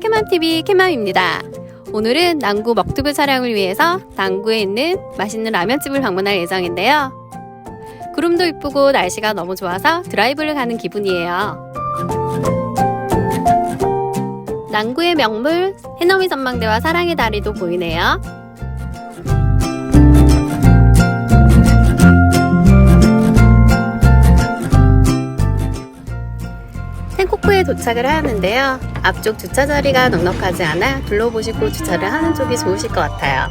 케맘TV 케맘입니다. 오늘은 남구 먹투브 촬영을 위해서 남구에 있는 맛있는 라면집을 방문할 예정인데요. 구름도 이쁘고 날씨가 너무 좋아서 드라이브를 가는 기분이에요. 남구의 명물 해넘이 전망대와 사랑의 다리도 보이네요. 코크에 도착을 하였는데요. 앞쪽 주차 자리가 넉넉하지 않아 둘러보시고 주차를 하는 쪽이 좋으실 것 같아요.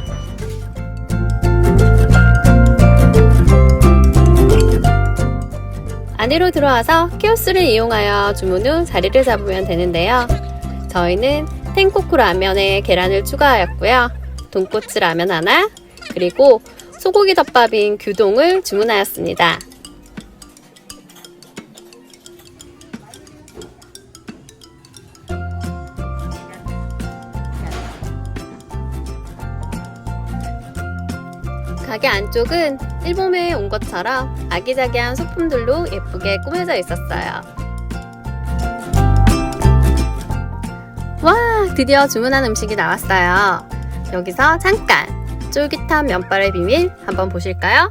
안으로 들어와서 키오스를 이용하여 주문 후 자리를 잡으면 되는데요. 저희는 텐코크 라면에 계란을 추가하였고요. 돈코츠 라면 하나, 그리고 소고기 덮밥인 규동을 주문하였습니다. 가게 안쪽은 일본에 온 것처럼 아기자기한 소품들로 예쁘게 꾸며져 있었어요. 와, 드디어 주문한 음식이 나왔어요. 여기서 잠깐 쫄깃한 면발의 비밀 한번 보실까요?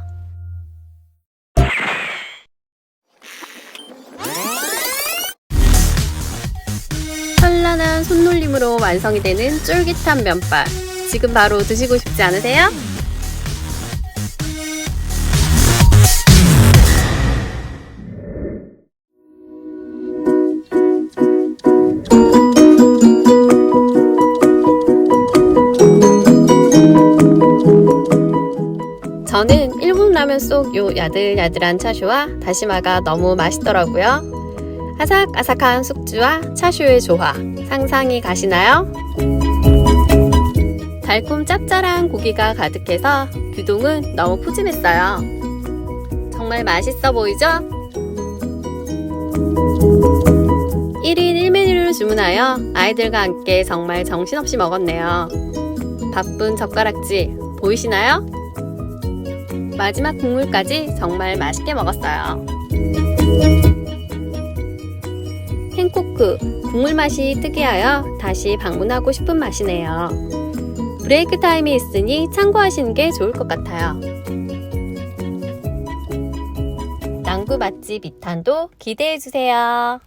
현란한 손놀림으로 완성이 되는 쫄깃한 면발. 지금 바로 드시고 싶지 않으세요? 저는 일본 라면 속 요 야들야들한 차슈와 다시마가 너무 맛있더라고요. 아삭아삭한 숙주와 차슈의 조화 상상이 가시나요? 달콤 짭짤한 고기가 가득해서 규동은 너무 푸짐했어요. 정말 맛있어 보이죠? 1인 1메뉴를 주문하여 아이들과 함께 정말 정신없이 먹었네요. 바쁜 젓가락질 보이시나요? 마지막 국물까지 정말 맛있게 먹었어요. hen코크 국물 맛이 특이하여 다시 방문하고 싶은 맛이네요. 브레이크 타임이 있으니 참고하시는 게 좋을 것 같아요. 남구 맛집 2탄도 기대해 주세요.